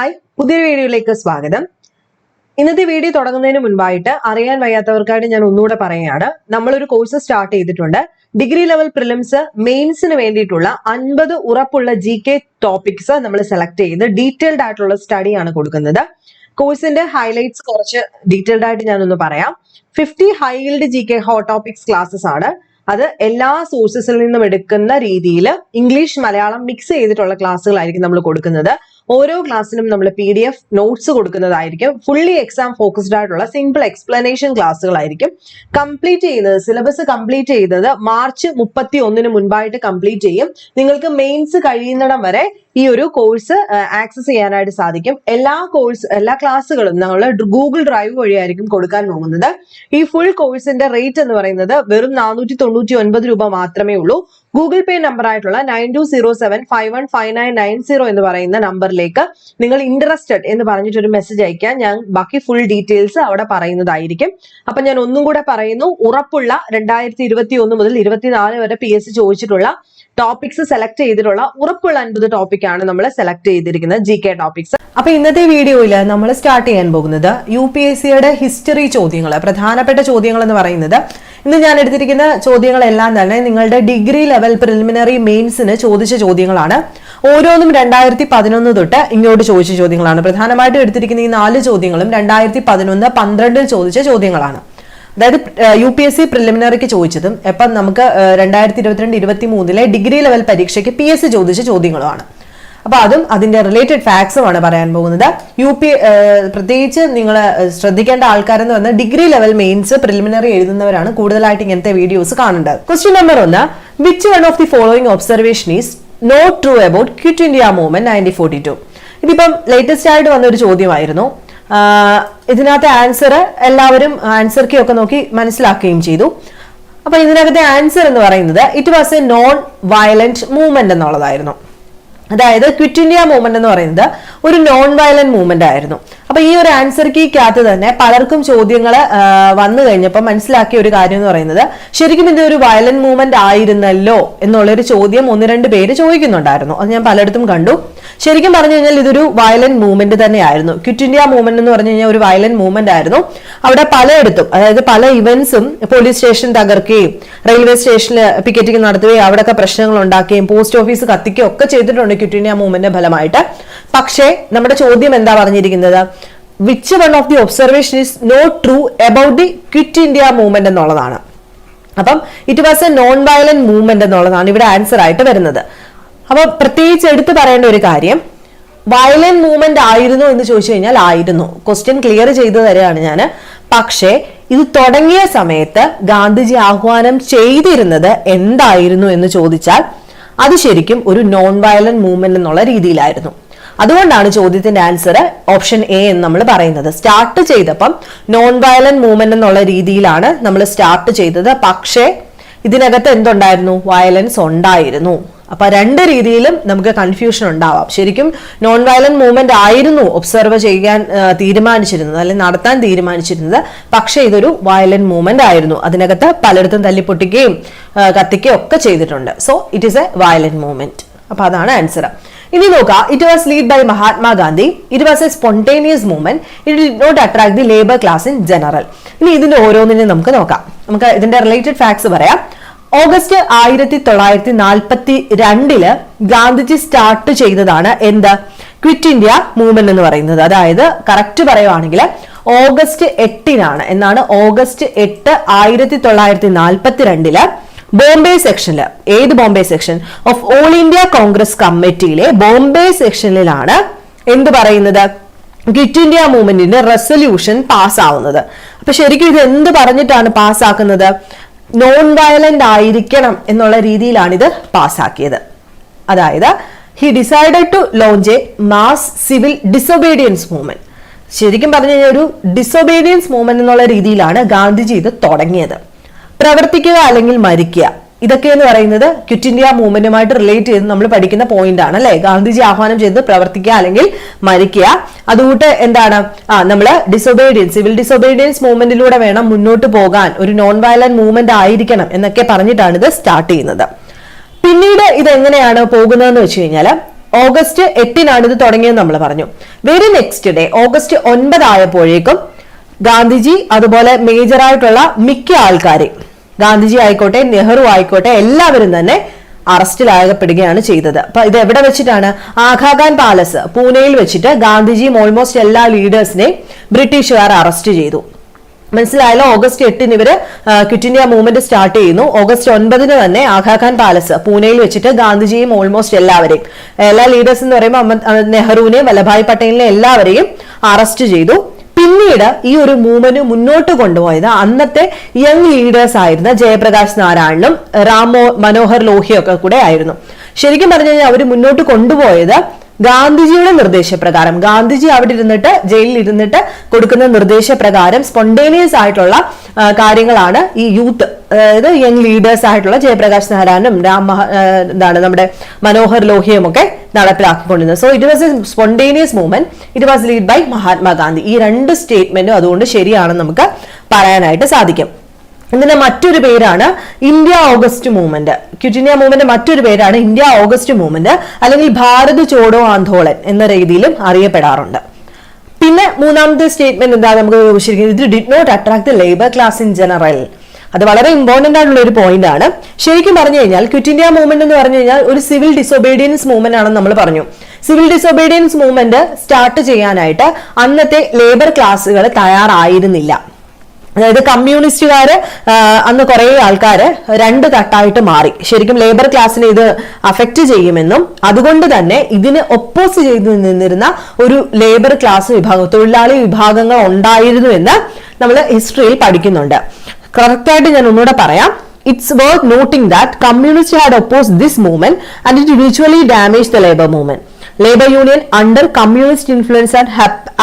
Hi പുതിയൊരു വീഡിയോയിലേക്ക് സ്വാഗതം. ഇന്നത്തെ വീഡിയോ തുടങ്ങുന്നതിന് മുൻപായിട്ട് അറിയാൻ വയ്യാത്തവർക്കായിട്ട് ഞാൻ ഒന്നുകൂടെ പറയുകയാണ്. നമ്മളൊരു കോഴ്സ് സ്റ്റാർട്ട് ചെയ്തിട്ടുണ്ട്. ഡിഗ്രി ലെവൽ പ്രിലിംസ് മെയിൻസിന് വേണ്ടിയിട്ടുള്ള അൻപത് ഉറപ്പുള്ള ജി കെ ടോപ്പിക്സ് നമ്മൾ സെലക്ട് ചെയ്ത് ഡീറ്റെയിൽഡ് ആയിട്ടുള്ള സ്റ്റഡിയാണ് കൊടുക്കുന്നത്. കോഴ്സിന്റെ ഹൈലൈറ്റ്സ് കുറച്ച് ഡീറ്റെയിൽഡ് ആയിട്ട് ഞാനൊന്ന് പറയാം. Fifty high yield G K hot topics classes ആണ്. അത് എല്ലാ സോഴ്സസിൽ നിന്നും എടുക്കുന്ന രീതിയിൽ ഇംഗ്ലീഷ് മലയാളം മിക്സ് ചെയ്തിട്ടുള്ള ക്ലാസ്സുകളായിരിക്കും നമ്മൾ കൊടുക്കുന്നത്. ഓരോ ക്ലാസ്സിനും നമ്മൾ പി ഡി എഫ് നോട്ട്സ് കൊടുക്കുന്നതായിരിക്കും. ഫുള്ളി എക്സാം ഫോക്കസ്ഡ് ആയിട്ടുള്ള സിമ്പിൾ എക്സ്പ്ലനേഷൻ ക്ലാസ്സുകളായിരിക്കും കംപ്ലീറ്റ് ചെയ്യുന്നത് സിലബസ് കംപ്ലീറ്റ് ചെയ്തത് മാർച്ച് മുപ്പത്തി ഒന്നിന് മുൻപായിട്ട് കംപ്ലീറ്റ് ചെയ്യും. നിങ്ങൾക്ക് മെയിൻസ് കഴിയുന്നിടം വരെ ഈ ഒരു കോഴ്സ് ആക്സസ് ചെയ്യാനായിട്ട് സാധിക്കും. എല്ലാ കോഴ്സ് എല്ലാ ക്ലാസ്സുകളും നമ്മൾ ഗൂഗിൾ ഡ്രൈവ് വഴിയായിരിക്കും കൊടുക്കാൻ പോകുന്നത്. ഈ ഫുൾ കോഴ്സിന്റെ റേറ്റ് എന്ന് പറയുന്നത് വെറും നാനൂറ്റി തൊണ്ണൂറ്റി ഒൻപത് രൂപ മാത്രമേ ഉള്ളൂ. ഗൂഗിൾ പേ നമ്പർ ആയിട്ടുള്ള nine two zero seven five one five nine nine zero എന്ന് പറയുന്ന നമ്പറിലേക്ക് നിങ്ങൾ ഇൻട്രസ്റ്റഡ് എന്ന് പറഞ്ഞിട്ട് ഒരു മെസ്സേജ് അയക്കാൻ ഞാൻ ബാക്കി ഫുൾ ഡീറ്റെയിൽസ് അവിടെ പറയുന്നതായിരിക്കും. അപ്പൊ ഞാൻ ഒന്നും കൂടെ പറയുന്നു. ഉറപ്പുള്ള രണ്ടായിരത്തി ഇരുപത്തി ഒന്ന് മുതൽ ഇരുപത്തിനാല് വരെ പി എസ് ചോദിച്ചിട്ടുള്ള ടോപ്പിക്സ് സെലക്ട് ചെയ്തിട്ടുള്ള ഉറപ്പുള്ള അൻപത് ടോപ്പിക്കാണ് നമ്മൾ സെലക്ട് ചെയ്തിരിക്കുന്നത് ജി കെ ടോപ്പിക്സ് അപ്പൊ ഇന്നത്തെ വീഡിയോയിൽ നമ്മൾ സ്റ്റാർട്ട് ചെയ്യാൻ പോകുന്നത് യു പി എസ് സിയുടെ ഹിസ്റ്ററി ചോദ്യങ്ങൾ പ്രധാനപ്പെട്ട ചോദ്യങ്ങൾ എന്ന് പറയുന്നത്. ഇന്ന് ഞാൻ എടുത്തിരിക്കുന്ന ചോദ്യങ്ങളെല്ലാം തന്നെ നിങ്ങളുടെ ഡിഗ്രി ലെവൽ പ്രിലിമിനറി മെയിൻസിന് ചോദിച്ച ചോദ്യങ്ങളാണ്. ഓരോന്നും രണ്ടായിരത്തി പതിനൊന്ന് തൊട്ട് ഇങ്ങോട്ട് ചോദിച്ച ചോദ്യങ്ങളാണ്. പ്രധാനമായിട്ടും എടുത്തിരിക്കുന്ന ഈ നാല് ചോദ്യങ്ങളും രണ്ടായിരത്തി പതിനൊന്ന് പന്ത്രണ്ടിൽ ചോദിച്ച ചോദ്യങ്ങളാണ്. അതായത് യു പി എസ് സി പ്രിലിമിനറിക്ക് ചോദിച്ചതും എപ്പം നമുക്ക് രണ്ടായിരത്തി ഇരുപത്തിരണ്ട് ഇരുപത്തി മൂന്നിലെ ഡിഗ്രി ലെവൽ പരീക്ഷയ്ക്ക് പി എസ് സി ചോദിച്ച ചോദ്യങ്ങളുമാണ്. അപ്പൊ അതും അതിന്റെ റിലേറ്റഡ് ഫാക്ട്സുമാണ് പറയാൻ പോകുന്നത്. യു പി പ്രത്യേകിച്ച് നിങ്ങൾ ശ്രദ്ധിക്കേണ്ട ആൾക്കാരെന്ന് പറഞ്ഞാൽ ഡിഗ്രി ലെവൽ മെയിൻസ് പ്രിലിമിനറി എഴുതുന്നവരാണ് കൂടുതലായിട്ട് ഇങ്ങനത്തെ വീഡിയോസ് കാണേണ്ടത് ക്വസ്റ്റ്യൻ നമ്പർ ഒന്ന് which one of the following observation is not true about quit India movement nineteen forty two ഇതിപ്പം ലേറ്റസ്റ്റ് ആയിട്ട് വന്ന ഒരു ചോദ്യമായിരുന്നു. ഇതിനകത്തെ ആൻസർ എല്ലാവരും ആൻസർ കീ ഒക്കെ നോക്കി മനസ്സിലാക്കുകയും ചെയ്തു. അപ്പൊ ഇതിനകത്തെ ആൻസർ എന്ന് പറയുന്നത് it was a non violent movement എന്നുള്ളതായിരുന്നു. അതായത് ക്വിറ്റ് ഇന്ത്യ മൂവ്മെന്റ് എന്ന് പറയുന്നത് ഒരു നോൺ വയലന്റ് മൂവ്മെന്റ് ആയിരുന്നു. അപ്പൊ ഈ ഒരു ആൻസർ കീക്കകത്ത് തന്നെ പലർക്കും ചോദ്യങ്ങൾ വന്നു കഴിഞ്ഞപ്പോൾ മനസ്സിലാക്കിയ ഒരു കാര്യം എന്ന് പറയുന്നത് ശരിക്കും ഇത് ഒരു വയലന്റ് മൂവ്മെന്റ് ആയിരുന്നല്ലോ എന്നുള്ളൊരു ചോദ്യം ഒന്ന് രണ്ട് പേര് ചോദിക്കുന്നുണ്ടായിരുന്നു. അത് ഞാൻ പലയിടത്തും കണ്ടു. ശരിക്കും പറഞ്ഞു കഴിഞ്ഞാൽ ഇതൊരു വയലന്റ് മൂവ്മെന്റ് തന്നെയായിരുന്നു. ക്വിറ്റ് ഇന്ത്യ മൂവ്മെന്റ് എന്ന് പറഞ്ഞു കഴിഞ്ഞാൽ ഒരു വയലന്റ് മൂവ്മെന്റ് ആയിരുന്നു. അവിടെ പലയിടത്തും അതായത് പല ഇവന്റ്സും പോലീസ് സ്റ്റേഷൻ തകർക്കുകയും റെയിൽവേ സ്റ്റേഷനിൽ പിക്കറ്റിംഗ് നടത്തുകയും അവിടെയൊക്കെ പ്രശ്നങ്ങൾ ഉണ്ടാക്കുകയും പോസ്റ്റ് ഓഫീസ് കത്തിക്കുകയും ഒക്കെ ചെയ്തിട്ടുണ്ട് ക്വിറ്റ് ഇന്ത്യ മൂവ്മെന്റിന്റെ ഫലമായിട്ട്. പക്ഷേ നമ്മുടെ ചോദ്യം എന്താ പറഞ്ഞിരിക്കുന്നത്? Which one of the observation is not true about the quit India movement എന്നുള്ളതാണ്. അപ്പം it was a non violent movement എന്നുള്ളതാണ് ഇവിടെ ആൻസർ ആയിട്ട് വരുന്നത്. അപ്പൊ പ്രത്യേകിച്ച് എടുത്തു പറയേണ്ട ഒരു കാര്യം വയലന്റ് മൂവ്മെന്റ് ആയിരുന്നു എന്ന് ചോദിച്ചു കഴിഞ്ഞാൽ ആയിരുന്നു. ക്വസ്റ്റ്യൻ ക്ലിയർ ചെയ്തു തരികയാണ് ഞാൻ പക്ഷേ ഇത് തുടങ്ങിയ സമയത്ത് ഗാന്ധിജി ആഹ്വാനം ചെയ്തിരുന്നത് എന്തായിരുന്നു എന്ന് ചോദിച്ചാൽ അത് ശരിക്കും ഒരു നോൺ വയലന്റ് മൂവ്മെന്റ് എന്നുള്ള രീതിയിലായിരുന്നു. അതുകൊണ്ടാണ് ചോദ്യത്തിന്റെ ആൻസർ ഓപ്ഷൻ എ എന്ന് നമ്മൾ പറയുന്നത്. സ്റ്റാർട്ട് ചെയ്തപ്പം നോൺ വയലന്റ് മൂവ്മെന്റ് എന്നുള്ള രീതിയിലാണ് നമ്മൾ സ്റ്റാർട്ട് ചെയ്തത്. പക്ഷേ ഇതിനകത്ത് എന്തുണ്ടായിരുന്നു? വയലൻസ് ഉണ്ടായിരുന്നു. അപ്പൊ രണ്ട് രീതിയിലും നമുക്ക് കൺഫ്യൂഷൻ ഉണ്ടാവാം. ശരിക്കും നോൺ വയലന്റ് മൂവ്മെന്റ് ആയിരുന്നു ഒബ്സർവ് ചെയ്യാൻ തീരുമാനിച്ചിരുന്നത് അല്ലെങ്കിൽ നടത്താൻ തീരുമാനിച്ചിരുന്നത്. പക്ഷേ ഇതൊരു വയലന്റ് മൂവ്മെന്റ് ആയിരുന്നു. അതിനകത്ത് പലയിടത്തും തല്ലിപ്പൊട്ടിക്കുകയും കത്തിക്കുകയും ഒക്കെ ചെയ്തിട്ടുണ്ട്. So it is a violent movement അപ്പൊ അതാണ് ആൻസർ ഇനി നോക്കാം. It was lead by Mahatma Gandhi it was a spontaneous movement it did not attract the labour class in general ഇനി ഇതിന്റെ ഓരോന്നിനും നമുക്ക് നോക്കാം. നമുക്ക് ഇതിന്റെ റിലേറ്റഡ് ഫാക്ട്സ് പറയാം. ഓഗസ്റ്റ് ആയിരത്തി തൊള്ളായിരത്തി നാൽപ്പത്തി രണ്ടിൽ ഗാന്ധിജി സ്റ്റാർട്ട് ചെയ്തതാണ് എന്ത്? ക്വിറ്റ് ഇന്ത്യ മൂവ്മെന്റ് എന്ന് പറയുന്നത്. അതായത് കറക്റ്റ് പറയുവാണെങ്കിൽ ഓഗസ്റ്റ് എട്ടിനാണ്. എന്നാണ് ഓഗസ്റ്റ് എട്ട് ആയിരത്തി തൊള്ളായിരത്തി നാൽപ്പത്തി രണ്ടിൽ ബോംബെ സെക്ഷനിൽ ഏത് Bombay section? Of all India Congress കമ്മിറ്റിയിലെ Bombay സെക്ഷനിലാണ് എന്ത് പറയുന്നത്? ഗിറ്റ് ഇന്ത്യ മൂവ്മെന്റിന്റെ റെസൊല്യൂഷൻ പാസ്സാവുന്നത്. അപ്പൊ ശരിക്കും ഇത് എന്ത് പറഞ്ഞിട്ടാണ് പാസ്സാക്കുന്നത്? നോൺ വയലന്റ് ആയിരിക്കണം എന്നുള്ള രീതിയിലാണ് ഇത് പാസ്സാക്കിയത്. അതായത് he decided to launch a mass civil disobedience movement ശരിക്കും പറഞ്ഞു കഴിഞ്ഞാൽ ഒരു ഡിസൊബീഡിയൻസ് മൂവ്മെന്റ് എന്നുള്ള രീതിയിലാണ് ഗാന്ധിജി ഇത് തുടങ്ങിയത്. പ്രവർത്തിക്കുക അല്ലെങ്കിൽ മരിക്കുക. ഇതൊക്കെ എന്ന് പറയുന്നത് ക്വിറ്റ് ഇന്ത്യ മൂവ്മെന്റുമായിട്ട് റിലേറ്റ് ചെയ്ത് നമ്മൾ പഠിക്കുന്ന പോയിന്റ് ആണ് അല്ലെ? ഗാന്ധിജി ആഹ്വാനം ചെയ്ത് പ്രവർത്തിക്കുക അല്ലെങ്കിൽ മരിക്കുക. അതുകൂട്ട് എന്താണ്? ആ നമ്മൾ ഡിസൊബേഡിയൻസ് സിവിൽ ഡിസൊബേഡിയൻസ് മൂവ്മെന്റിലൂടെ വേണം മുന്നോട്ട് പോകാൻ. ഒരു നോൺ വയലന്റ് മൂവ്മെന്റ് ആയിരിക്കണം എന്നൊക്കെ പറഞ്ഞിട്ടാണ് ഇത് സ്റ്റാർട്ട് ചെയ്യുന്നത്. പിന്നീട് ഇത് എങ്ങനെയാണ് പോകുന്നതെന്ന് വെച്ച് കഴിഞ്ഞാൽ ഓഗസ്റ്റ് എട്ടിനാണ് ഇത് തുടങ്ങിയെന്ന് നമ്മൾ പറഞ്ഞു. വെരി നെക്സ്റ്റ് ഡേ ഓഗസ്റ്റ് ഒൻപതായപ്പോഴേക്കും ഗാന്ധിജി അതുപോലെ മേജറായിട്ടുള്ള മിക്ക ആൾക്കാരെ ഗാന്ധിജി ആയിക്കോട്ടെ നെഹ്റു ആയിക്കോട്ടെ എല്ലാവരും തന്നെ അറസ്റ്റിലാകപ്പെടുകയാണ് ചെയ്തത്. അപ്പൊ ഇത് എവിടെ വെച്ചിട്ടാണ്? ആഘാഖാൻ പാലസ് പൂനെയിൽ വെച്ചിട്ട് ഗാന്ധിജിയും ഓൾമോസ്റ്റ് എല്ലാ ലീഡേഴ്സിനെയും ബ്രിട്ടീഷുകാർ അറസ്റ്റ് ചെയ്തു. മനസ്സിലായാലോ ഓഗസ്റ്റ് എട്ടിന് ഇവർ ക്വിറ്റ് ഇന്ത്യ മൂവ്മെന്റ് സ്റ്റാർട്ട് ചെയ്യുന്നു. ഓഗസ്റ്റ് ഒൻപതിന് തന്നെ ആഘാഖാൻ പാലസ് പൂനെയിൽ വെച്ചിട്ട് ഗാന്ധിജിയും ഓൾമോസ്റ്റ് എല്ലാവരെയും എല്ലാ ലീഡേഴ്സ് എന്ന് പറയുമ്പോൾ നെഹ്റുവിനെയും വല്ലഭായ് പട്ടേലിനെ എല്ലാവരെയും അറസ്റ്റ് ചെയ്തു. പിന്നീട് ഈ ഒരു മൂവ്മെന്റ് മുന്നോട്ട് കൊണ്ടുപോയത് അന്നത്തെ യങ് ലീഡേഴ്സ് ആയിരുന്ന ജയപ്രകാശ് നാരായണനും റാമോ മനോഹർ ലോഹിയൊക്കെ കൂടെ ആയിരുന്നു. ശരിക്കും പറഞ്ഞു കഴിഞ്ഞാൽ അവർ മുന്നോട്ട് കൊണ്ടുപോയത് ഗാന്ധിജിയുടെ നിർദ്ദേശപ്രകാരം ഗാന്ധിജി അവിടെ ഇരുന്നിട്ട് ജയിലിൽ ഇരുന്നിട്ട് കൊടുക്കുന്ന നിർദ്ദേശപ്രകാരം സ്പോണ്ടേനിയസ് ആയിട്ടുള്ള കാര്യങ്ങളാണ് ഈ യൂത്ത് അതായത് യങ് ലീഡേഴ്സ് ആയിട്ടുള്ള ജയപ്രകാശ് നാരായണനും രാം എന്താണ് നമ്മുടെ മനോഹർ ലോഹിയും ഒക്കെ നടപ്പിലാക്കിക്കൊണ്ടിരുന്നത്. So it was a spontaneous movement it was lead by Mahatma Gandhi ഈ രണ്ട് സ്റ്റേറ്റ്മെന്റും അതുകൊണ്ട് ശരിയാണെന്ന് നമുക്ക് പറയാനായിട്ട് സാധിക്കും. ഇതിന്റെ മറ്റൊരു പേരാണ് India August movement. Quit India movement മറ്റൊരു പേരാണ് ഇന്ത്യ ഓഗസ്റ്റ് മൂവ്മെന്റ്. അല്ലെങ്കിൽ ഭാരത് ചോഡോ ആന്തോളൻ എന്ന രീതിയിലും അറിയപ്പെടാറുണ്ട്. പിന്നെ മൂന്നാമത്തെ സ്റ്റേറ്റ്മെന്റ് എന്താ നമുക്ക് ശരിക്കും ഇത് did not attract the labour class in general അത് വളരെ ഇമ്പോർട്ടന്റ് ആയിട്ടുള്ള ഒരു പോയിന്റ് ആണ്. ശരിക്കും പറഞ്ഞു കഴിഞ്ഞാൽ ക്വിറ്റ് ഇന്ത്യ മൂവ്മെന്റ് എന്ന് പറഞ്ഞു കഴിഞ്ഞാൽ ഒരു സിവിൽ ഡിസൊബീഡിയൻസ് മൂവ്മെന്റ് ആണെന്ന് നമ്മൾ പറഞ്ഞു. സിവിൽ ഡിസൊബീഡിയൻസ് മൂവ്മെന്റ് സ്റ്റാർട്ട് ചെയ്യാനായിട്ട് അന്നത്തെ ലേബർ ക്ലാസ്സുകൾ തയ്യാറായിരുന്നില്ല. അതായത് കമ്മ്യൂണിസ്റ്റുകാര് അന്ന് കുറേ ആൾക്കാര് രണ്ട് തട്ടായിട്ട് മാറി. ശരിക്കും ലേബർ ക്ലാസ്സിനെ ഇത് അഫക്റ്റ് ചെയ്യുമെന്നും അതുകൊണ്ട് തന്നെ ഇതിന് ഒപ്പോസ് ചെയ്തു നിന്നിരുന്ന ഒരു ലേബർ ക്ലാസ് വിഭാഗം തൊഴിലാളി വിഭാഗങ്ങൾ ഉണ്ടായിരുന്നു എന്ന് നമ്മൾ ഹിസ്റ്ററിയിൽ പഠിക്കുന്നുണ്ട്. കറക്റ്റായിട്ട് ഞാൻ ഒന്നുകൂടെ പറയാം. It's worth noting that communist had oppose this movement and it യൂച്വലി damage the labour movement labour union under communist influence and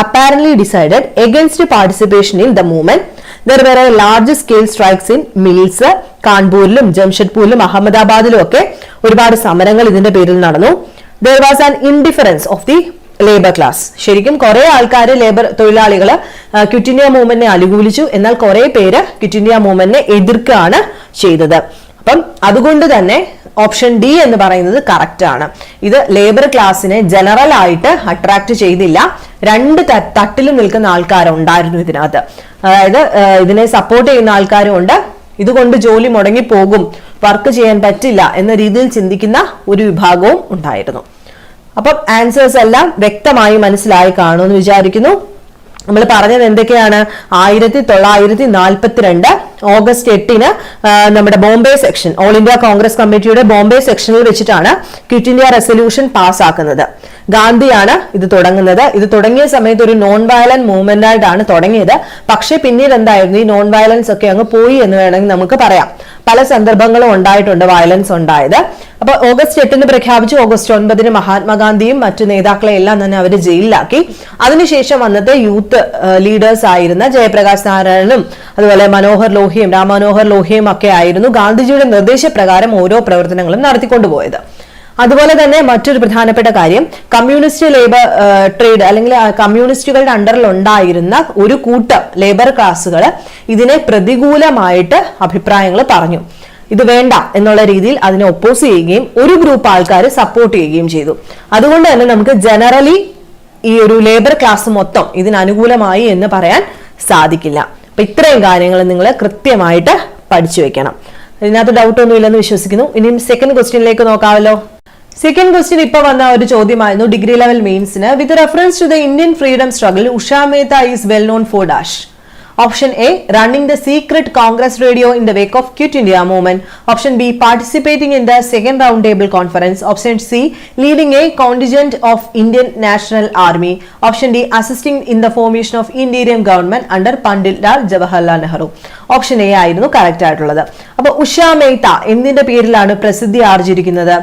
apparently decided against participation in the the movement. Large scale strikes in mills കാൺപൂരിലും ജംഷഡ്പൂരിലും അഹമ്മദാബാദിലും ഒക്കെ ഒരുപാട് സമരങ്ങൾ ഇതിന്റെ പേരിൽ നടന്നു. There was an indifference of the labour class ശരിക്കും കുറെ ആൾക്കാർ ലേബർ തൊഴിലാളികൾ ക്വിറ്റ് ഇന്ത്യ മൂവ്മെന്റിനെ അനുകൂലിച്ചു. എന്നാൽ കുറെ പേര് ക്വിറ്റ് ഇന്ത്യ മൂവ്മെന്റിനെ എതിർക്കുകയാണ് ചെയ്തത്. അപ്പം അതുകൊണ്ട് തന്നെ ഓപ്ഷൻ ഡി എന്ന് പറയുന്നത് കറക്റ്റ് ആണ്. ഇത് ലേബർ ക്ലാസ്സിനെ ജനറൽ ആയിട്ട് അട്രാക്ട് ചെയ്തില്ല. രണ്ട് തട്ടിൽ നിൽക്കുന്ന ആൾക്കാരുണ്ടായിരുന്നു ഇതിനകത്ത്. അതായത് ഇതിനെ സപ്പോർട്ട് ചെയ്യുന്ന ആൾക്കാരും ഉണ്ട് ഇതുകൊണ്ട് ജോലി മുടങ്ങി പോകും വർക്ക് ചെയ്യാൻ പറ്റില്ല എന്ന രീതിയിൽ ചിന്തിക്കുന്ന ഒരു വിഭാഗവും ഉണ്ടായിരുന്നു. അപ്പം ആൻസേഴ്സ് എല്ലാം വ്യക്തമായി മനസ്സിലായി കാണുമെന്ന് വിചാരിക്കുന്നു. നമ്മൾ പറഞ്ഞത് എന്തൊക്കെയാണ്? ആയിരത്തി തൊള്ളായിരത്തി നാൽപ്പത്തിരണ്ട് ഓഗസ്റ്റ് എട്ടിന് നമ്മുടെ Bombay section all India Congress കമ്മിറ്റിയുടെ ബോംബെ സെക്ഷനിൽ വെച്ചിട്ടാണ് ക്വിറ്റ് ഇന്ത്യ റെസൊല്യൂഷൻ പാസ്സാക്കുന്നത് ഗാന്ധിയാണ് ഇത് തുടങ്ങുന്നത്. ഇത് തുടങ്ങിയ സമയത്ത് ഒരു നോൺ വയലന്റ് മൂവ്മെന്റ് ആയിട്ടാണ് തുടങ്ങിയത്. പക്ഷേ പിന്നീട് എന്തായിരുന്നു? ഈ നോൺ വയലൻസ് ഒക്കെ അങ്ങ് പോയി എന്ന് വേണമെങ്കിൽ നമുക്ക് പറയാം. പല സന്ദർഭങ്ങളും ഉണ്ടായിട്ടുണ്ട് വയലൻസ് ഉണ്ടായത്. അപ്പൊ ഓഗസ്റ്റ് എട്ടിന് പ്രഖ്യാപിച്ചു. ഓഗസ്റ്റ് ഒൻപതിന് മഹാത്മാഗാന്ധിയും മറ്റു നേതാക്കളെ എല്ലാം തന്നെ അവർ ജയിലിലാക്കി. അതിനുശേഷം അന്നത്തെ യൂത്ത് ലീഡേഴ്സ് ആയിരുന്ന ജയപ്രകാശ് നാരായണനും അതുപോലെ മനോഹർ ലോഹിയും രാം മനോഹർ ലോഹിയും ഒക്കെ ആയിരുന്നു ഗാന്ധിജിയുടെ നിർദ്ദേശപ്രകാരം ഓരോ പ്രവർത്തനങ്ങളും നടത്തിക്കൊണ്ടുപോയത്. അതുപോലെ തന്നെ മറ്റൊരു പ്രധാനപ്പെട്ട കാര്യം കമ്മ്യൂണിസ്റ്റ് ലേബർ ട്രേഡ് അല്ലെങ്കിൽ കമ്മ്യൂണിസ്റ്റുകളുടെ അണ്ടറിൽ ഉണ്ടായിരുന്ന ഒരു കൂട്ടം ലേബർ ക്ലാസ്സുകൾ ഇതിനെ പ്രതികൂലമായിട്ട് അഭിപ്രായങ്ങൾ പറഞ്ഞു. ഇത് വേണ്ട എന്നുള്ള രീതിയിൽ അതിനെ ഒപ്പോസ് ചെയ്യുകയും ഒരു ഗ്രൂപ്പ് ആൾക്കാർ സപ്പോർട്ട് ചെയ്യുകയും ചെയ്തു. അതുകൊണ്ട് തന്നെ നമുക്ക് ജനറലി ഈ ഒരു ലേബർ ക്ലാസ് മൊത്തം ഇതിന് അനുകൂലമായി എന്ന് പറയാൻ സാധിക്കില്ല. അപ്പൊ ഇത്രയും കാര്യങ്ങൾ നിങ്ങൾ കൃത്യമായിട്ട് പഠിച്ചു വെക്കണം. ഇതിനകത്ത് ഡൗട്ട് ഒന്നും ഇല്ലെന്ന് വിശ്വസിക്കുന്നു. ഇനിയും സെക്കൻഡ് ക്വസ്റ്റ്യനിലേക്ക് നോക്കാമല്ലോ. സെക്കൻഡ് ക്വസ്റ്റ്യൻ ഇപ്പൊ വന്ന ഒരു ചോദ്യമായിരുന്നു degree level മെയിൻസിന് with reference to the Indian freedom struggle Usha Mehta is well known for dash option A running the secret Congress radio in the wake of quit India movement option B participating in the second round table conference option C leading a contingent of Indian national army option D assisting in the formation of Indian government under Pandit Lal Jawaharlal Nehru option A ആയിരുന്നു correct ആയിട്ടുള്ളത്. അപ്പൊ ഉഷ മേത്ത എന്തിന്റെ പേരിലാണ് പ്രസിദ്ധി ആർജിരിക്കുന്നത്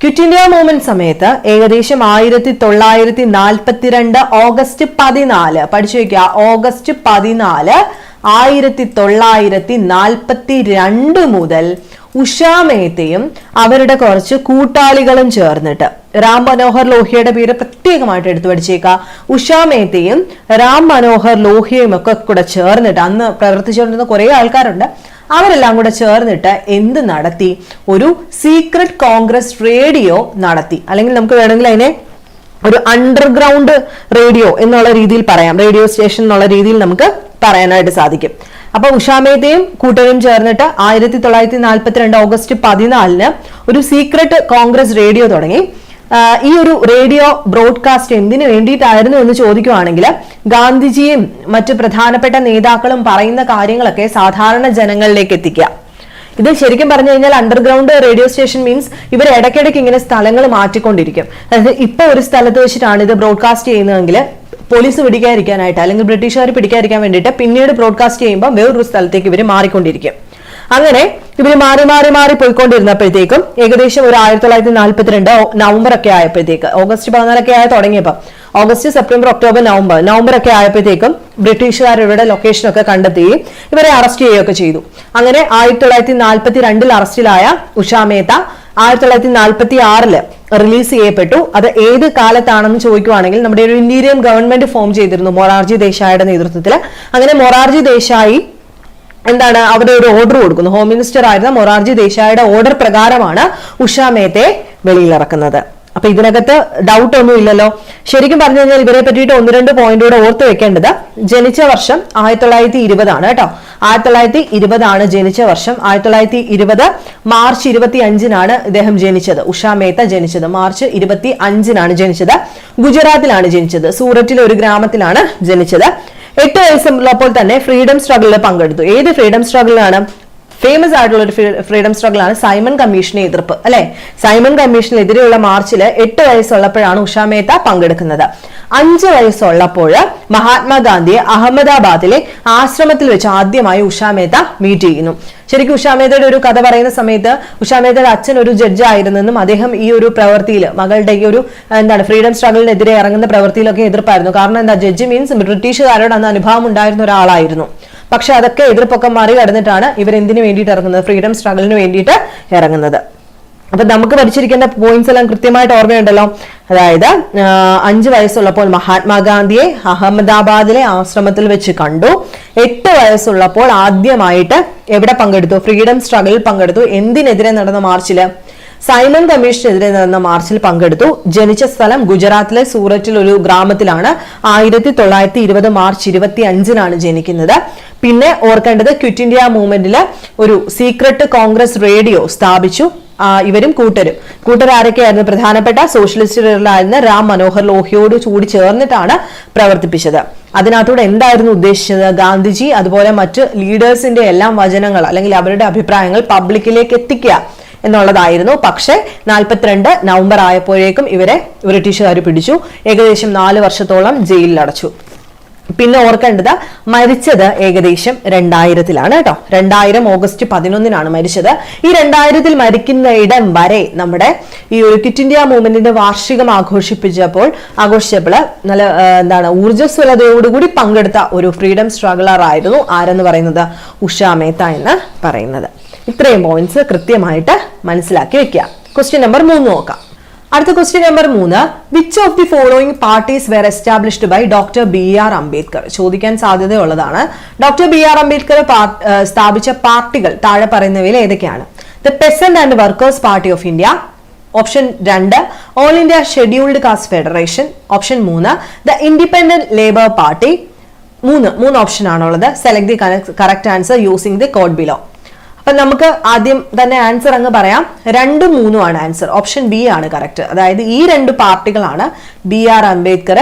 quit India movement സമയത്ത് ഏകദേശം ആയിരത്തി തൊള്ളായിരത്തി നാൽപ്പത്തിരണ്ട് ഓഗസ്റ്റ് പതിനാല് പഠിച്ചു വയ്ക്കുക ഓഗസ്റ്റ് പതിനാല് ആയിരത്തി തൊള്ളായിരത്തി നാൽപ്പത്തി രണ്ട് മുതൽ ഉഷാ മേത്തയും അവരുടെ കുറച്ച് കൂട്ടാളികളും ചേർന്നിട്ട് രാം മനോഹർ ലോഹിയുടെ പേര് പ്രത്യേകമായിട്ട് എടുത്തു പഠിച്ചേക്ക. ഉഷാ മേത്തയും രാം മനോഹർ ലോഹ്യയും ഒക്കെ കൂടെ ചേർന്നിട്ട് അന്ന് പ്രവർത്തിച്ചുകൊണ്ടിരുന്ന കുറെ ആൾക്കാരുണ്ട്. അവരെല്ലാം കൂടെ ചേർന്നിട്ട് എന്ത് നടത്തി? ഒരു സീക്രട്ട് കോൺഗ്രസ് റേഡിയോ നടത്തി. അല്ലെങ്കിൽ നമുക്ക് വേണമെങ്കിൽ അതിനെ ഒരു അണ്ടർഗ്രൗണ്ട് റേഡിയോ എന്നുള്ള രീതിയിൽ പറയാം. റേഡിയോ സ്റ്റേഷൻ എന്നുള്ള രീതിയിൽ നമുക്ക് പറയാനായിട്ട് സാധിക്കും. അപ്പൊ ഉഷാമേതയും കൂട്ടരും ചേർന്നിട്ട് ആയിരത്തി തൊള്ളായിരത്തി നാൽപ്പത്തിരണ്ട് ഓഗസ്റ്റ് പതിനാലിന് ഒരു സീക്രട്ട് കോൺഗ്രസ് റേഡിയോ തുടങ്ങി. ഈ ഒരു റേഡിയോ ബ്രോഡ്കാസ്റ്റ് എന്തിനു വേണ്ടിയിട്ടായിരുന്നു എന്ന് ചോദിക്കുവാണെങ്കിൽ ഗാന്ധിജിയും മറ്റ് പ്രധാനപ്പെട്ട നേതാക്കളും പറയുന്ന കാര്യങ്ങളൊക്കെ സാധാരണ ജനങ്ങളിലേക്ക് എത്തിക്കുക. ഇത് ശരിക്കും പറഞ്ഞു കഴിഞ്ഞാൽ അണ്ടർഗ്രൗണ്ട് റേഡിയോ സ്റ്റേഷൻ മീൻസ് ഇവർ ഇടയ്ക്കിടയ്ക്ക് ഇങ്ങനെ സ്ഥലങ്ങൾ മാറ്റിക്കൊണ്ടിരിക്കും. അതായത് ഇപ്പൊ ഒരു സ്ഥലത്ത് വെച്ചിട്ടാണ് ഇത് ബ്രോഡ്കാസ്റ്റ് ചെയ്യുന്നതെങ്കിൽ പോലീസ് പിടിക്കാതിരിക്കാനായിട്ട് അല്ലെങ്കിൽ ബ്രിട്ടീഷുകാർ പിടിക്കാതിരിക്കാൻ വേണ്ടിയിട്ട് പിന്നീട് ബ്രോഡ്കാസ്റ്റ് ചെയ്യുമ്പോൾ വേറൊരു സ്ഥലത്തേക്ക് ഇവർ മാറിക്കൊണ്ടിരിക്കും. അങ്ങനെ ഇവർ മാറി മാറി മാറി പോയിക്കൊണ്ടിരുന്നപ്പോഴത്തേക്കും ഏകദേശം ഒരു ആയിരത്തി തൊള്ളായിരത്തി നാല്പത്തിരണ്ട് നവംബർ ഒക്കെ ആയപ്പോഴത്തേക്ക്. ഓഗസ്റ്റ് പതിനാലൊക്കെ ആയ തുടങ്ങിയപ്പോൾ August September October November November ഒക്കെ ആയപ്പോഴത്തേക്കും ബ്രിട്ടീഷുകാർ ഇവരുടെ ലൊക്കേഷൻ ഒക്കെ കണ്ടെത്തുകയും ഇവരെ അറസ്റ്റ് ചെയ്യുകയൊക്കെ ചെയ്തു. അങ്ങനെ ആയിരത്തി തൊള്ളായിരത്തി നാൽപ്പത്തി രണ്ടിൽ അറസ്റ്റിലായ ഉഷാ മേത്ത ആയിരത്തി തൊള്ളായിരത്തി നാൽപ്പത്തി ആറിൽ റിലീസ് ചെയ്യപ്പെട്ടു. അത് ഏത് കാലത്താണെന്ന് ചോദിക്കുവാണെങ്കിൽ നമ്മുടെ ഒരു ഇന്ത്യൻ ഗവൺമെന്റ് ഫോം ചെയ്തിരുന്നു മൊറാർജി ദേശായിയുടെ നേതൃത്വത്തിൽ അങ്ങനെ മൊറാർജി ദേശായി എന്താണ്? അവിടെ ഒരു ഓർഡർ കൊടുക്കുന്നു. ഹോം മിനിസ്റ്റർ ആയിരുന്ന മൊറാർജി ദേശായിയുടെ ഓർഡർ പ്രകാരമാണ് ഉഷ മേത്തെ വെളിയിലിറക്കുന്നത് അപ്പൊ ഇതിനകത്ത് ഡൗട്ട് ഒന്നും ഇല്ലല്ലോ. ശരിക്കും പറഞ്ഞു കഴിഞ്ഞാൽ ഇവരെ പറ്റിയിട്ട് ഒന്ന് രണ്ട് പോയിന്റോടെ ഓർത്ത് വെക്കേണ്ടത് ജനിച്ച വർഷം ആയിരത്തി തൊള്ളായിരത്തി ഇരുപതാണ് കേട്ടോ. ആയിരത്തി തൊള്ളായിരത്തി ഇരുപതാണ് ജനിച്ച വർഷം. ആയിരത്തി തൊള്ളായിരത്തി ഇരുപത് മാർച്ച് ഇരുപത്തി അഞ്ചിനാണ് ഇദ്ദേഹം ജനിച്ചത്. ഉഷ മേത്ത ജനിച്ചത്. മാർച്ച് ഇരുപത്തി അഞ്ചിനാണ് ജനിച്ചത്. ഗുജറാത്തിലാണ് ജനിച്ചത്. സൂററ്റിലെ ഒരു ഗ്രാമത്തിലാണ് ജനിച്ചത്. എട്ട് വയസ്സുള്ളപ്പോൾ തന്നെ ഫ്രീഡം സ്ട്രഗിളിൽ പങ്കെടുത്തു. ഏത് ഫ്രീഡം സ്ട്രഗിളിലാണ് ഫേമസ് ആയിട്ടുള്ള ഒരു ഫ്രീഡം സ്ട്രഗിൾ ആണ് സൈമൺ കമ്മീഷനെ എതിർപ്പ് അല്ലെ? സൈമൺ കമ്മീഷനെതിരെയുള്ള മാർച്ചിൽ എട്ട് വയസ്സുള്ളപ്പോഴാണ് ഉഷാ മേത്ത പങ്കെടുക്കുന്നത്. അഞ്ച് വയസ്സുള്ളപ്പോൾ മഹാത്മാഗാന്ധിയെ അഹമ്മദാബാദിലെ ആശ്രമത്തിൽ വെച്ച് ആദ്യമായി ഉഷാ മേത്ത മീറ്റ് ചെയ്യുന്നു. ശരിക്കും ഉഷാമേതയുടെ ഒരു കഥ പറയുന്ന സമയത്ത് ഉഷാമേതയുടെ അച്ഛൻ ഒരു ജഡ്ജായിരുന്നെന്നും അദ്ദേഹം ഈ ഒരു പ്രവൃത്തിയിൽ മകളുടെ ഈ ഒരു എന്താണ് ഫ്രീഡം സ്ട്രഗിളിനെതിരെ ഇറങ്ങുന്ന പ്രവൃത്തിയിലൊക്കെ എതിർപ്പായിരുന്നു. കാരണം എന്താ ജഡ്ജ് മീൻസ് ബ്രിട്ടീഷുകാരോട് അന്ന് അനുഭവം ഉണ്ടായിരുന്ന ഒരാളായിരുന്നു. പക്ഷെ അതൊക്കെ എതിർപ്പൊക്കെ മറികടന്നിട്ടാണ് ഇവർ എന്തിനു വേണ്ടിയിട്ട് ഇറങ്ങുന്നത്? ഫ്രീഡം സ്ട്രഗിളിന് വേണ്ടിയിട്ട് ഇറങ്ങുന്നത്. അപ്പൊ നമുക്ക് പഠിച്ചിരിക്കേണ്ട പോയിന്റ്സ് എല്ലാം കൃത്യമായിട്ട് ഓർമ്മയുണ്ടല്ലോ. അതായത് അഞ്ചു വയസ്സുള്ളപ്പോൾ മഹാത്മാഗാന്ധിയെ അഹമ്മദാബാദിലെ ആശ്രമത്തിൽ വെച്ച് കണ്ടു. എട്ട് വയസ്സുള്ളപ്പോൾ ആദ്യമായിട്ട് എവിടെ പങ്കെടുത്തു? ഫ്രീഡം സ്ട്രഗിളിൽ പങ്കെടുത്തു. എന്തിനെതിരെ നടന്ന മാർച്ചിൽ? സൈമൺ കമ്മീഷനെതിരെ നടന്ന മാർച്ചിൽ പങ്കെടുത്തു. ജനിച്ച സ്ഥലം ഗുജറാത്തിലെ സൂററ്റിൽ ഒരു ഗ്രാമത്തിലാണ്. ആയിരത്തി തൊള്ളായിരത്തി ഇരുപത് മാർച്ച് ഇരുപത്തി അഞ്ചിനാണ് ജനിക്കുന്നത്. പിന്നെ ഓർക്കേണ്ടത് ക്വിറ്റ് ഇന്ത്യ മൂവ്മെന്റിൽ ഒരു സീക്രട്ട് കോൺഗ്രസ് റേഡിയോ സ്ഥാപിച്ചു. ഇവരും കൂട്ടരും. കൂട്ടർ ആരൊക്കെയായിരുന്നു പ്രധാനപ്പെട്ട സോഷ്യലിസ്റ്റുകളിലായിരുന്ന രാം മനോഹർ ലോഹിയോട് കൂടി ചേർന്നിട്ടാണ് പ്രവർത്തിപ്പിച്ചത്. അതിനകത്തൂടെ എന്തായിരുന്നു ഉദ്ദേശിച്ചത്? ഗാന്ധിജി അതുപോലെ മറ്റ് ലീഡേഴ്സിന്റെ എല്ലാം വചനങ്ങൾ അല്ലെങ്കിൽ അവരുടെ അഭിപ്രായങ്ങൾ പബ്ലിക്കിലേക്ക് എത്തിക്കുക എന്നുള്ളതായിരുന്നു. പക്ഷേ നാൽപ്പത്തിരണ്ട് നവംബർ ആയപ്പോഴേക്കും ഇവരെ ബ്രിട്ടീഷുകാർ പിടിച്ചു. ഏകദേശം നാല് വർഷത്തോളം ജയിലിൽ അടച്ചു. പിന്നെ ഓർക്കേണ്ടത് മരിച്ചത് ഏകദേശം രണ്ടായിരത്തിലാണ് കേട്ടോ. രണ്ടായിരം ഓഗസ്റ്റ് പതിനൊന്നിനാണ് മരിച്ചത്. ഈ രണ്ടായിരത്തിൽ മരിക്കുന്ന ഇടം വരെ നമ്മുടെ ഈ ഒരു ക്വിറ്റ് ഇന്ത്യ മൂവ്മെന്റിന്റെ വാർഷികം ആഘോഷിപ്പിച്ചപ്പോൾ ആഘോഷിച്ചപ്പോൾ നല്ല എന്താണ് ഊർജസ്വലതയോടുകൂടി പങ്കെടുത്ത ഒരു ഫ്രീഡം സ്ട്രഗിളർ ആയിരുന്നു ആരെന്ന് പറയുന്നത് ഉഷ മേത്ത എന്ന് പറയുന്നത്. ഇത്രയും പോയിന്റ്സ് കൃത്യമായിട്ട് മനസ്സിലാക്കി വെക്കുക. ക്വസ്റ്റ്യൻ നമ്പർ മൂന്ന് നോക്കാം. അടുത്ത ക്വസ്റ്റ്യൻ നമ്പർ മൂന്ന് which of the following parties were established by doctor B R Ambedkar ചോദിക്കാൻ സാധ്യതയുള്ളതാണ്. ഡോക്ടർ ബി ആർ അംബേദ്കർ സ്ഥാപിച്ച പാർട്ടികൾ താഴെ പറയുന്നവയിൽ ഏതൊക്കെയാണ്? The peasant and workers party of India option രണ്ട്. All India scheduled caste federation option മൂന്ന്. ദ ഇൻഡിപെൻഡന്റ് ലേബർ പാർട്ടി മൂന്ന്. മൂന്ന് ഓപ്ഷൻ ആണുള്ളത്. Select the correct answer using the code below അപ്പൊ നമുക്ക് ആദ്യം തന്നെ ആൻസർ അങ്ങ് പറയാം. രണ്ടും മൂന്നും ആണ് ആൻസർ ഓപ്ഷൻ ബി ആണ് കറക്റ്റ് അതായത് ഈ രണ്ട് പാർട്ടികളാണ് ബി ആർ അംബേദ്കർ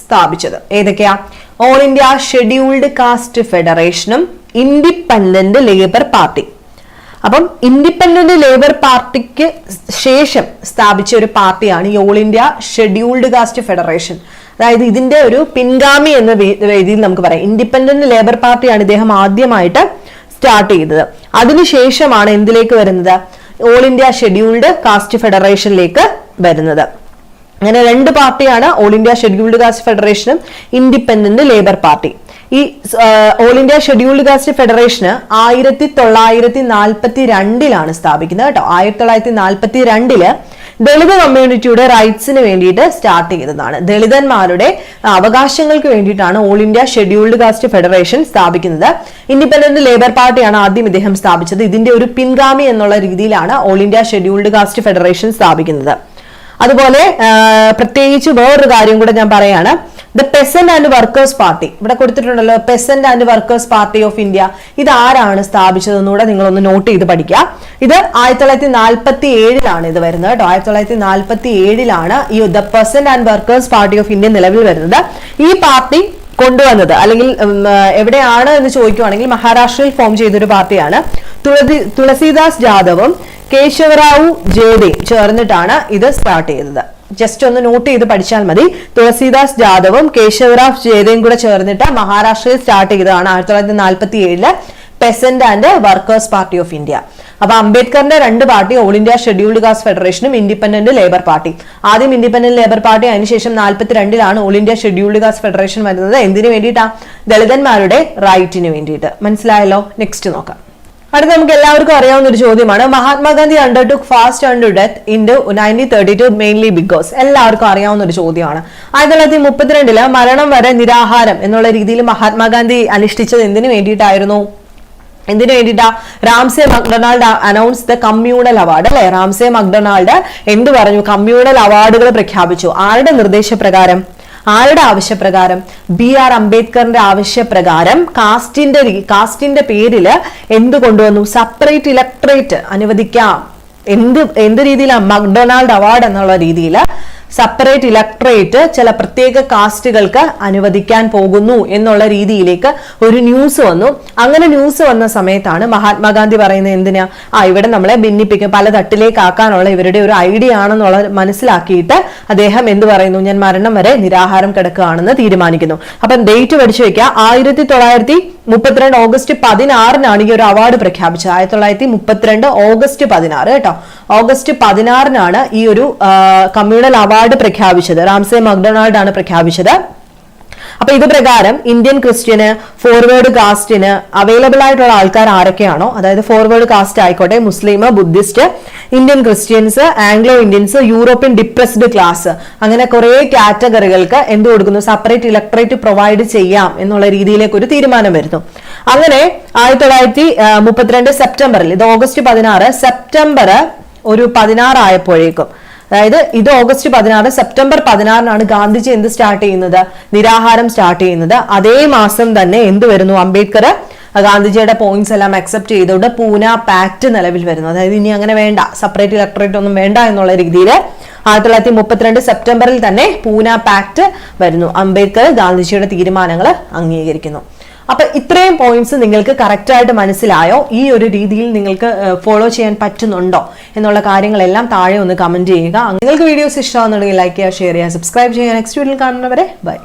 സ്ഥാപിച്ചത്. ഏതൊക്കെയാ? ഓൾ ഇന്ത്യ ഷെഡ്യൂൾഡ് കാസ്റ്റ് ഫെഡറേഷനും ഇൻഡിപെൻഡന്റ് ലേബർ പാർട്ടി അപ്പം ഇൻഡിപെൻഡന്റ് ലേബർ പാർട്ടിക്ക് ശേഷം സ്ഥാപിച്ച ഒരു പാർട്ടിയാണ് ഈ all India scheduled caste federation അതായത് ഇതിന്റെ ഒരു പിൻഗാമി എന്ന രീതിയിൽ നമുക്ക് പറയാം. ഇൻഡിപെൻഡന്റ് ലേബർ പാർട്ടിയാണ് ഇദ്ദേഹം ആദ്യമായിട്ട് സ്റ്റാർട്ട് ചെയ്തത് അതിനുശേഷമാണ് എന്തിലേക്ക് വരുന്നത്? ഓൾ ഇന്ത്യ ഷെഡ്യൂൾഡ് കാസ്റ്റ് ഫെഡറേഷനിലേക്ക് വരുന്നത്. അങ്ങനെ രണ്ട് പാർട്ടിയാണ് ഓൾ ഇന്ത്യ ഷെഡ്യൂൾഡ് കാസ്റ്റ് ഫെഡറേഷനും ഇൻഡിപെൻഡന്റ് ലേബർ പാർട്ടി ഈ ഓൾ ഇന്ത്യ ഷെഡ്യൂൾഡ് കാസ്റ്റ് ഫെഡറേഷന് ആയിരത്തി തൊള്ളായിരത്തി നാൽപ്പത്തി രണ്ടിലാണ് സ്ഥാപിക്കുന്നത് കേട്ടോ. ആയിരത്തി തൊള്ളായിരത്തി നാൽപ്പത്തി രണ്ടിൽ ദളിത് കമ്മ്യൂണിറ്റിയുടെ റൈറ്റ്സിന് വേണ്ടിയിട്ട് സ്റ്റാർട്ട് ചെയ്തതാണ്. ദളിതന്മാരുടെ അവകാശങ്ങൾക്ക് വേണ്ടിയിട്ടാണ് all India scheduled caste federation സ്ഥാപിക്കുന്നത്. ഇൻഡിപെൻഡന്റ് ലേബർ പാർട്ടിയാണ് ആദ്യം ഇദ്ദേഹം സ്ഥാപിച്ചത്. ഇതിന്റെ ഒരു പിൻഗാമി എന്നുള്ള രീതിയിലാണ് all India scheduled caste federation സ്ഥാപിക്കുന്നത്. അതുപോലെ പ്രത്യേകിച്ച് വേറൊരു കാര്യം കൂടെ ഞാൻ പറയാണ്. The peasant and workers party ഇവിടെ കൊടുത്തിട്ടുണ്ടല്ലോ peasant and workers party of India ഇത് ആരാണ് സ്ഥാപിച്ചതെന്നൂടെ നിങ്ങളൊന്ന് നോട്ട് ചെയ്ത് പഠിക്കുക. ഇത് ആയിരത്തി തൊള്ളായിരത്തി നാൽപ്പത്തി ഏഴിലാണ് ഇത് വരുന്നത് കേട്ടോ. ആയിരത്തി തൊള്ളായിരത്തി നാൽപ്പത്തി ഏഴിലാണ് ഈ the peasant and workers party of India നിലവിൽ വരുന്നത്. ഈ പാർട്ടി കൊണ്ടുവന്നത്. അല്ലെങ്കിൽ എവിടെയാണ് എന്ന് ചോദിക്കുവാണെങ്കിൽ മഹാരാഷ്ട്രയിൽ ഫോം ചെയ്തൊരു പാർട്ടിയാണ്. തുളസിദാസ് ജാദവും കേശവറാവു ജേദയും ചേർന്നിട്ടാണ് ഇത് സ്റ്റാർട്ട് ചെയ്തത്. ജസ്റ്റ് ഒന്ന് നോട്ട് ചെയ്ത് പഠിച്ചാൽ മതി. തുളസിദാസ് ജാദവും കേശവറാവ് ജേദയും കൂടെ ചേർന്നിട്ട് മഹാരാഷ്ട്രയിൽ സ്റ്റാർട്ട് ചെയ്തതാണ് ആയിരത്തി തൊള്ളായിരത്തി നാൽപ്പത്തി ഏഴിൽ peasant and workers party of India അപ്പൊ അംബേദ്കറിന്റെ രണ്ട് party all India scheduled caste ഫെഡറേഷനും independent labour party ആദ്യം ഇൻഡിപെൻഡന്റ് ലേബർ പാർട്ടി അതിനുശേഷം നാൽപ്പത്തിരണ്ടിലാണ് all India scheduled caste federation വരുന്നത്. എന്തിനു വേണ്ടിയിട്ടാ? ദളിതന്മാരുടെ റൈറ്റിന് വേണ്ടിയിട്ട്. മനസ്സിലായല്ലോ? നെക്സ്റ്റ് നോക്കാം. അടുത്ത നമുക്ക് എല്ലാവർക്കും അറിയാവുന്ന ഒരു ചോദ്യമാണ്. Mahatma Gandhi undertook fast under death in nineteen thirty two mainly because എല്ലാവർക്കും അറിയാവുന്ന ഒരു ചോദ്യമാണ്. ആയിരത്തി തൊള്ളായിരത്തി മുപ്പത്തിരണ്ടിൽ മരണം വരെ നിരാഹാരം എന്നുള്ള രീതിയിൽ മഹാത്മാഗാന്ധി അനുഷ്ഠിച്ചത് എന്തിനു വേണ്ടിയിട്ടായിരുന്നു? എന്തിനു വേണ്ടിയിട്ടാ? Ramsay MacDonald announce the communal award അല്ലെ? റാംസെ മക്ഡൊണാൾഡ് എന്ത് പറഞ്ഞു? കമ്മ്യൂണൽ അവാർഡുകൾ പ്രഖ്യാപിച്ചു. ആരുടെ നിർദ്ദേശപ്രകാരം? ആരുടെ ആവശ്യപ്രകാരം? ബി ആർ അംബേദ്കറിന്റെ ആവശ്യപ്രകാരം കാസ്റ്റിന്റെ കാസ്റ്റിന്റെ പേരിൽ എന്ത് കൊണ്ടുവന്നു സെപ്പറേറ്റ് ഇലക്ട്രേറ്റ് അനുവദിക്കാം. എന്ത് എന്ത് രീതിയിലാണ് മക്ഡൊണാൾഡ് അവാർഡ് എന്നുള്ള രീതിയിൽ സെപ്പറേറ്റ് ഇലക്ട്രേറ്റ് ചില പ്രത്യേക കാസ്റ്റുകൾക്ക് അനുവദിക്കാൻ പോകുന്നു എന്നുള്ള രീതിയിലേക്ക് ഒരു ന്യൂസ് വന്നു. അങ്ങനെ ന്യൂസ് വന്ന സമയത്താണ് മഹാത്മാഗാന്ധി പറയുന്നത് എന്തിനാ? ആ ഇവിടെ നമ്മളെ ഭിന്നിപ്പിക്കും. പല തട്ടിലേക്കാക്കാനുള്ള ഇവരുടെ ഒരു ഐഡിയ ആണെന്നുള്ള മനസ്സിലാക്കിയിട്ട് അദ്ദേഹം എന്ത് പറയുന്നു? ഞാൻ മരണം വരെ നിരാഹാരം കിടക്കുകയാണെന്ന് തീരുമാനിക്കുന്നു. അപ്പം ഡേറ്റ് പഠിച്ചു വെക്കുക. ആയിരത്തി തൊള്ളായിരത്തി മുപ്പത്തിരണ്ട് ഓഗസ്റ്റ് പതിനാറിനാണ് ഈ ഒരു അവാർഡ് പ്രഖ്യാപിച്ചത്. ആയിരത്തി തൊള്ളായിരത്തി മുപ്പത്തിരണ്ട് ഓഗസ്റ്റ് പതിനാറ് കേട്ടോ. ഓഗസ്റ്റ് പതിനാറിനാണ് ഈ ഒരു കമ്മ്യൂണൽ അവാർഡ് പ്രഖ്യാപിച്ചത്. റാംസെ മക്ഡൊണാൾഡ് ആണ് പ്രഖ്യാപിച്ചത്. അപ്പൊ ഇത് പ്രകാരം ഇന്ത്യൻ ക്രിസ്ത്യന് ഫോർവേഡ് കാസ്റ്റിന് അവൈലബിൾ ആയിട്ടുള്ള ആൾക്കാർ ആരൊക്കെയാണോ? അതായത് ഫോർവേഡ് കാസ്റ്റ് ആയിക്കോട്ടെ Muslim Buddhist Indian Christians Anglo Indians European depressed class അങ്ങനെ കുറെ കാറ്റഗറികൾക്ക് എന്ത് കൊടുക്കുന്നു? സെപ്പറേറ്റ് ഇലക്ട്രേറ്റ് പ്രൊവൈഡ് ചെയ്യാം എന്നുള്ള രീതിയിലേക്ക് ഒരു തീരുമാനം വരുന്നു. അങ്ങനെ ആയിരത്തി തൊള്ളായിരത്തി മുപ്പത്തിരണ്ട് സെപ്റ്റംബറിൽ ഇത് ഓഗസ്റ്റ് പതിനാറ് സെപ്റ്റംബർ ഒരു പതിനാറായപ്പോഴേക്കും അതായത് ഇത് ഓഗസ്റ്റ് പതിനാറ് സെപ്റ്റംബർ പതിനാറിനാണ് ഗാന്ധിജി എന്ത് സ്റ്റാർട്ട് ചെയ്യുന്നത്? നിരാഹാരം സ്റ്റാർട്ട് ചെയ്യുന്നത്. അതേ മാസം തന്നെ എന്ത് വരുന്നു? അംബേദ്കർ ഗാന്ധിജിയുടെ പോയിന്റ്സ് എല്ലാം അക്സെപ്റ്റ് ചെയ്തുകൊണ്ട് പൂന പാക്ട് നിലവിൽ വരുന്നു. അതായത് ഇനി അങ്ങനെ വേണ്ട സെപ്പറേറ്റ് ഇലക്ടറേറ്റ് ഒന്നും വേണ്ട എന്നുള്ള രീതിയിൽ ആയിരത്തി തൊള്ളായിരത്തി മുപ്പത്തിരണ്ട് സെപ്റ്റംബറിൽ തന്നെ പൂന പാക്ട് വരുന്നു. അംബേദ്കർ ഗാന്ധിജിയുടെ തീരുമാനങ്ങൾ അംഗീകരിക്കുന്നു. അപ്പൊ ഇത്രയും പോയിന്റ്സ് നിങ്ങൾക്ക് കറക്റ്റായിട്ട് മനസ്സിലായോ? ഈ ഒരു രീതിയിൽ നിങ്ങൾക്ക് ഫോളോ ചെയ്യാൻ പറ്റുന്നുണ്ടോ? എന്നുള്ള കാര്യങ്ങളെല്ലാം താഴെ ഒന്ന് കമന്റ് ചെയ്യുക. നിങ്ങൾക്ക് വീഡിയോസ് ഇഷ്ടമാണെന്നുണ്ടെങ്കിൽ ലൈക്ക് ചെയ്യുക ഷെയർ ചെയ്യുക സബ്സ്ക്രൈബ് ചെയ്യുക. നെക്സ്റ്റ് വീഡിയോയിൽ കാണുന്നവരെ ബൈ